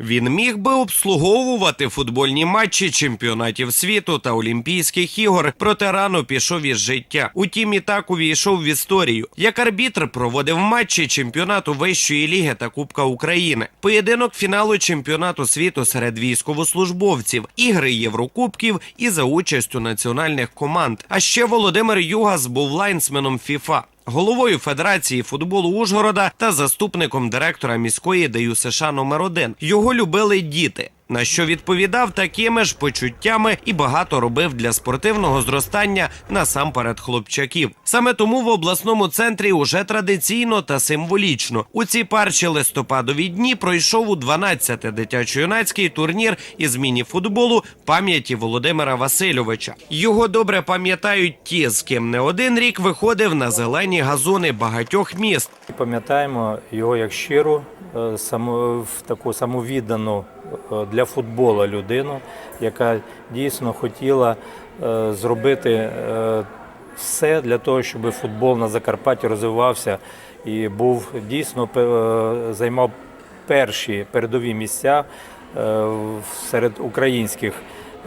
Він міг би обслуговувати футбольні матчі чемпіонатів світу та Олімпійських ігор, проте рано пішов із життя. Утім, і так увійшов в історію. Як арбітр проводив матчі чемпіонату вищої ліги та Кубка України, поєдинок фіналу чемпіонату світу серед військовослужбовців, ігри Єврокубків і за участю національних команд. А ще Володимир Югас був лайнсменом ФІФА. Головою Федерації футболу Ужгорода та заступником директора міської ДЮСШ номер 1 Його любили діти. На що відповідав такими ж почуттями і багато робив для спортивного зростання насамперед хлопчаків. Саме тому в обласному центрі уже традиційно та символічно у ці перші листопадові дні пройшов у 12-те дитячо-юнацький турнір із міні-футболу пам'яті Володимира Васильовича. Його добре пам'ятають ті, з ким не один рік виходив на зелені газони багатьох міст. Пам'ятаємо його як щиру, е, само- в таку самовіддану для футболу людину, яка дійсно хотіла е, зробити е, все для того, щоб футбол на Закарпатті розвивався і був дійсно е, займав перші передові місця е, серед українських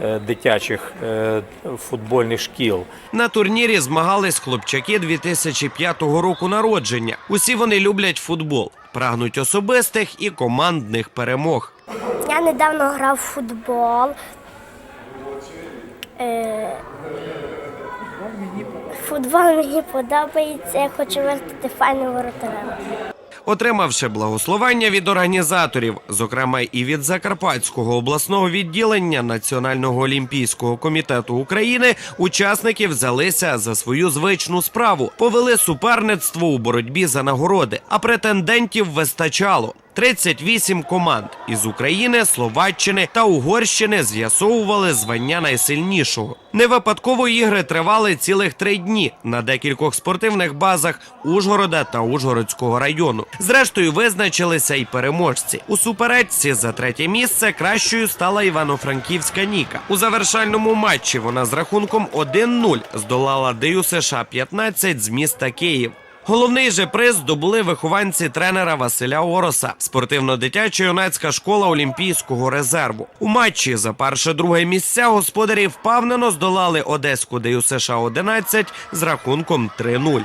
е, дитячих е, футбольних шкіл. На турнірі змагались хлопчаки 2005 року народження. Усі вони люблять футбол, прагнуть особистих і командних перемог. Я недавно грав в футбол. Е, Футбол мені подобається, я хочу вистати файним воротарем. Отримавши благословення від організаторів, зокрема і від Закарпатського обласного відділення Національного олімпійського комітету України, учасники взялися за свою звичну справу, повели суперництво у боротьбі за нагороди, а претендентів вистачало. 38 команд із України, Словаччини та Угорщини з'ясовували звання найсильнішого. Не випадково ігри тривали цілих три дні на декількох спортивних базах Ужгорода та Ужгородського району. Зрештою визначилися й переможці. У суперечці за третє місце кращою стала Івано-Франківська Ніка. У завершальному матчі вона з рахунком 1-0 здолала Дию США 15 з міста Київ. Головний же приз здобули вихованці тренера Василя Ороса, спортивно-дитяча юнацька школа Олімпійського резерву. У матчі за перше-друге місця господарі впевнено здолали Одеську ДЮСШ 11 з рахунком 3-0.